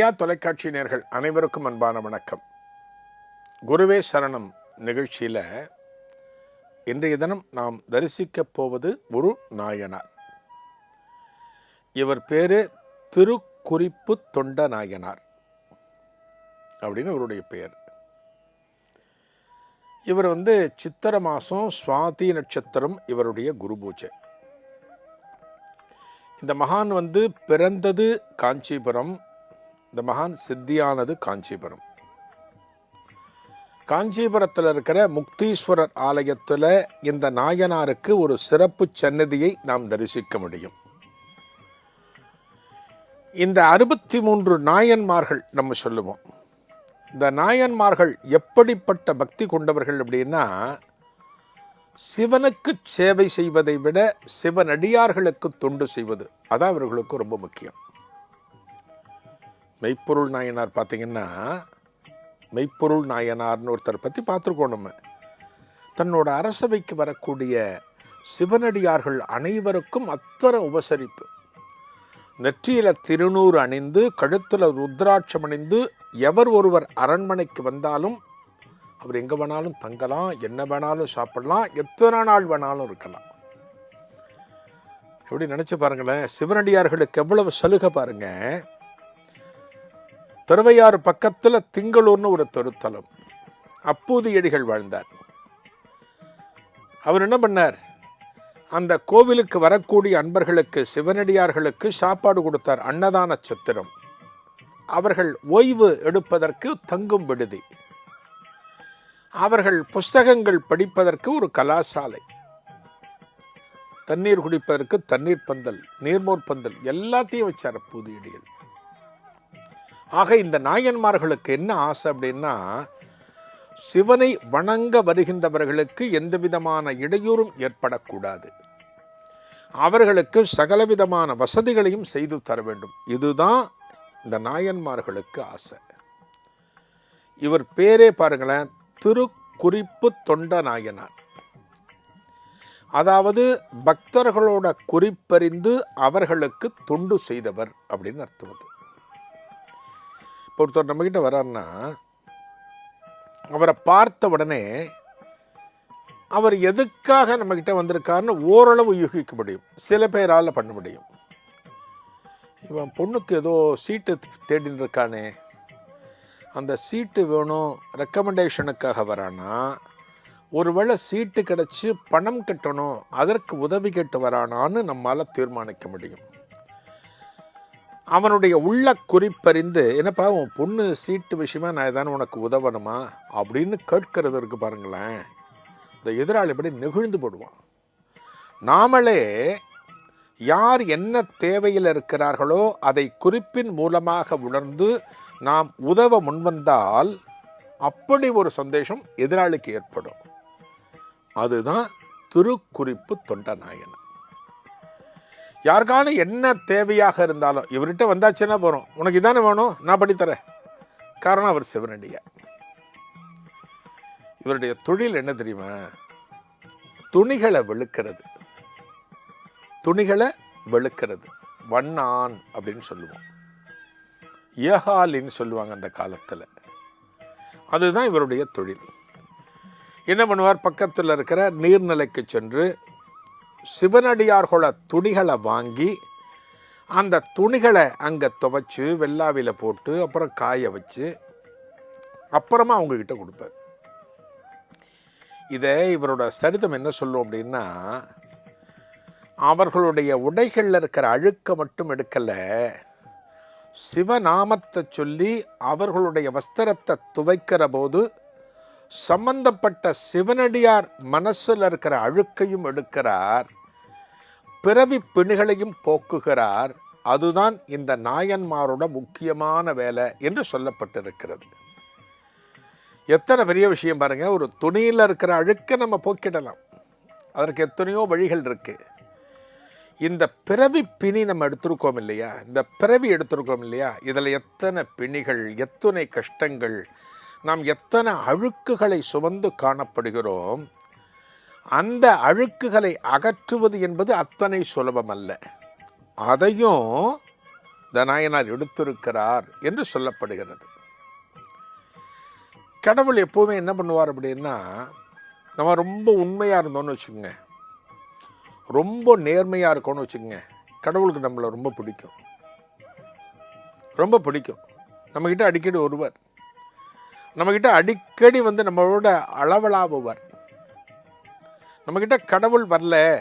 ஜெயா தொலைக்காட்சி நேர்கள் அனைவருக்கும் அன்பான வணக்கம். குருவே சரணம் நிகழ்ச்சியில் இன்றைய தினம் நாம் தரிசிக்கப் போவது ஒரு நாயனார். இவர் பேரு திருக்குறிப்பு தொண்ட நாயனார் அப்படின்னு இவருடைய பெயர். இவர் வந்து சித்திர மாதம் சுவாதி நட்சத்திரம் இவருடைய குரு பூஜை. இந்த மகான் வந்து பிறந்தது காஞ்சிபுரம் இந்த மகான் சித்தியானது காஞ்சிபுரம். காஞ்சிபுரத்தில் இருக்கிற முக்தீஸ்வரர் ஆலயத்தில் இந்த நாயனாருக்கு ஒரு சிறப்பு சன்னதியை நாம் தரிசிக்க முடியும். இந்த அறுபத்தி மூன்று நாயன்மார்கள் நம்ம சொல்லுவோம். இந்த நாயன்மார்கள் எப்படிப்பட்ட பக்தி கொண்டவர்கள் அப்படின்னா சிவனுக்கு சேவை செய்வதை விட சிவனடியார்களுக்கு தொண்டு செய்வது அதான் அவர்களுக்கு ரொம்ப முக்கியம். மெய்ப்பொருள் நாயனார் பார்த்தீங்கன்னா மெய்ப்பொருள் நாயனார்னு ஒருத்தர் பற்றி பார்த்துருக்கோம் நம்ம. தன்னோட அரசவைக்கு வரக்கூடிய சிவனடியார்கள் அனைவருக்கும் அத்தனை உபசரிப்பு. நெற்றியில் திருநூறு அணிந்து கழுத்தில் ருத்ராட்சம் அணிந்து எவர் ஒருவர் அரண்மனைக்கு வந்தாலும் அவர் எங்கே வேணாலும் தங்கலாம் என்ன வேணாலும் சாப்பிடலாம் எத்தனை நாள் வேணாலும் இருக்கலாம். எப்படி நினச்சி பாருங்களேன் சிவனடியார்களுக்கு எவ்வளவு சலுகை பாருங்கள் திருவையாறு பக்கத்தில் திங்களூர்னு ஒரு தெருத்தலம். அப்பூதியடிகள் வாழ்ந்தார். அவர் என்ன பண்ணார்? அந்த கோவிலுக்கு வரக்கூடிய அன்பர்களுக்கு சிவனடியார்களுக்கு சாப்பாடு கொடுத்தார். அன்னதான சத்திரம். அவர்கள் ஓய்வு எடுப்பதற்கு தங்கும் விடுதி. அவர்கள் புஸ்தகங்கள் படிப்பதற்கு ஒரு கலாசாலை. தண்ணீர் குடிப்பதற்கு தண்ணீர் பந்தல் நீர்மோர் பந்தல் எல்லாத்தையும் வச்சார் பூதியடிகள் ஆக இந்த நாயன்மார்களுக்கு என்ன ஆசை அப்படின்னா சிவனை வணங்க வருகின்றவர்களுக்கு எந்த விதமான இடையூறும் ஏற்படக்கூடாது. அவர்களுக்கு சகலவிதமான வசதிகளையும் செய்து தர வேண்டும். இதுதான் இந்த நாயன்மார்களுக்கு ஆசை. இவர் பேரே பாருங்களேன் திருக்குறிப்பு தொண்ட நாயனார். அதாவது பக்தர்களோட குறிப்பறிந்து அவர்களுக்கு தொண்டு செய்தவர் அப்படின்னு அர்த்தம் அது. இப்போ ஒருத்தர் நம்மக்கிட்ட வர்றாருன்னா அவரை பார்த்த உடனே அவர் எதுக்காக நம்மக்கிட்ட வந்திருக்காருன்னு ஓரளவு யூகிக்க முடியும். சில பேரால் பண்ண முடியும். இவன் பொண்ணுக்கு ஏதோ சீட்டு தேடின்னு இருக்கானே அந்த சீட்டு வேணும் ரெக்கமெண்டேஷனுக்காக வரானா ஒருவேளை சீட்டு கிடச்சி பணம் கட்டணும் அதற்கு உதவி கேட்டு வரானான்னு நம்மால் தீர்மானிக்க முடியும். அவனுடைய உள்ள குறிப்பறிந்து என்னப்பா உன் பொண்ணு சீட்டு விஷயமா நான் ஏதானு உனக்கு உதவணுமா? அப்படின்னு கேட்கறது இருக்கு பாருங்களேன். இந்த எதிராளி இப்படி நெகிழ்ந்து போடுவான். நாமளே யார் என்ன தேவையில் இருக்கிறார்களோ அதை குறிப்பின் மூலமாக உணர்ந்து நாம் உதவ முன்வந்தால் அப்படி ஒரு சந்தேஷம் எதிராளிக்கு ஏற்படும். அதுதான் திருக்குறிப்பு தொண்டநாயகன் யாருக்கான என்ன தேவையாக இருந்தாலும் இவர்கிட்ட வந்தாச்சுன்னா போகிறோம் உனக்கு இதானே வேணும்? நான் படித்தரேன் காரணம் அவர் சிவனடிய. இவருடைய தொழில் என்ன தெரியுமா? துணிகளை வெளுக்கிறது. துணிகளை வெளுக்கிறது. வண்ணான் அப்படின்னு சொல்லுவோம். ஏகாலின்னு சொல்லுவாங்க அந்த காலத்தில். அதுதான் இவருடைய தொழில். என்ன பண்ணுவார்? பக்கத்தில் இருக்கிற நீர்நிலைக்கு சென்று சிவனடியார்களோட துணிகளை வாங்கி அந்த துணிகளை அங்கே துவைச்சு வெள்ளாவியில் போட்டு அப்புறம் காய வச்சு அப்புறமா அவங்கக்கிட்ட கொடுப்பார். இதை இவரோட சரிதம் என்ன சொல்லும் அப்படின்னா அவர்களுடைய உடைகளில் இருக்கிற அழுக்கை மட்டும் எடுக்கலை சிவநாமத்தை சொல்லி அவர்களுடைய வஸ்திரத்தை துவைக்கிற போது சம்பந்தப்பட்ட சிவனடியார் மனசில் இருக்கிற அழுக்கையும் எடுக்கிறார். பிறவி பிணிகளையும் போக்குகிறார். அதுதான் இந்த நாயன்மாரோட முக்கியமான வேலை என்று சொல்லப்பட்டிருக்கிறது. எத்தனை பெரிய விஷயம் பாருங்க ஒரு துணியில் இருக்கிற அழுக்கை நம்ம போக்கிடலாம். அதற்கு எத்தனையோ வழிகள் இருக்கு. இந்த பிறவி பிணி நம்ம எடுத்திருக்கோம் இல்லையா? இந்த பிறவி எடுத்திருக்கோம் இல்லையா? இதில் எத்தனை பிணிகள் எத்தனை கஷ்டங்கள் நாம் எத்தனை அழுக்குகளை சுமந்து காணப்படுகிறோம் அந்த அழுக்குகளை அகற்றுவது என்பது அத்தனை சுலபமல்ல அதையும் இந்த எடுத்திருக்கிறார் என்று சொல்லப்படுகிறது. கடவுள் எப்போவுமே என்ன பண்ணுவார் அப்படின்னா நம்ம ரொம்ப உண்மையாக இருந்தோம்னு வச்சுக்கோங்க. ரொம்ப நேர்மையாக இருக்கோம்னு வச்சுக்கோங்க. கடவுளுக்கு நம்மளை ரொம்ப பிடிக்கும். ரொம்ப பிடிக்கும். நம்மக்கிட்ட அடிக்கடி ஒருவர் நம்மக்கிட்ட அடிக்கடி வந்து நம்மளோட அளவலாவுவர் நம்மக்கிட்ட கடவுள் வரல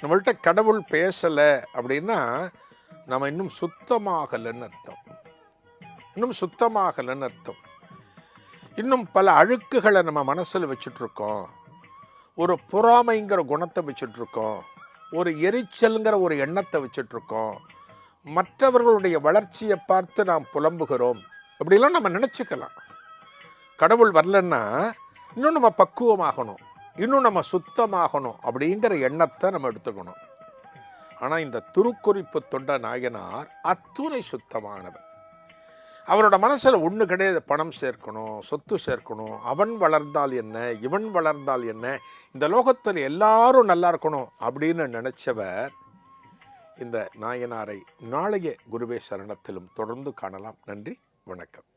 நம்மள்கிட்ட கடவுள் பேசலை அப்படின்னா நம்ம இன்னும் சுத்தமாகலைன்னு அர்த்தம். இன்னும் சுத்தமாகலைன்னு அர்த்தம். இன்னும் பல அழுக்குகளை நம்ம மனசில் வச்சுட்ருக்கோம். ஒரு பொறாமைங்கிற குணத்தை வச்சுட்ருக்கோம். ஒரு எரிச்சல்ங்கிற ஒரு எண்ணத்தை வச்சுட்ருக்கோம். மற்றவர்களுடைய வளர்ச்சியை பார்த்து நாம் புலம்புகிறோம். இப்படிலாம் நம்ம நினச்சிக்கலாம். கடவுள் வரலன்னா இன்னும் நம்ம பக்குவமாகணும் இன்னும் நம்ம சுத்தமாகணும் அப்படிங்கிற எண்ணத்தை நம்ம எடுத்துக்கணும். ஆனால் இந்த திருக்குறிப்பு தொண்ட நாயனார் அத்துணை சுத்தமானவர். அவரோட மனசில் ஒன்று கிடையாது பணம் சேர்க்கணும் சொத்து சேர்க்கணும் அவன் வளர்ந்தால் என்ன இவன் வளர்ந்தால் என்ன இந்த லோகத்தில் எல்லாரும் நல்லா இருக்கணும் அப்படின்னு நினச்சவர் இந்த நாயனாரை நாளைய குருவே சரணத்திலும் தொடர்ந்து காணலாம். நன்றி வணக்கம்.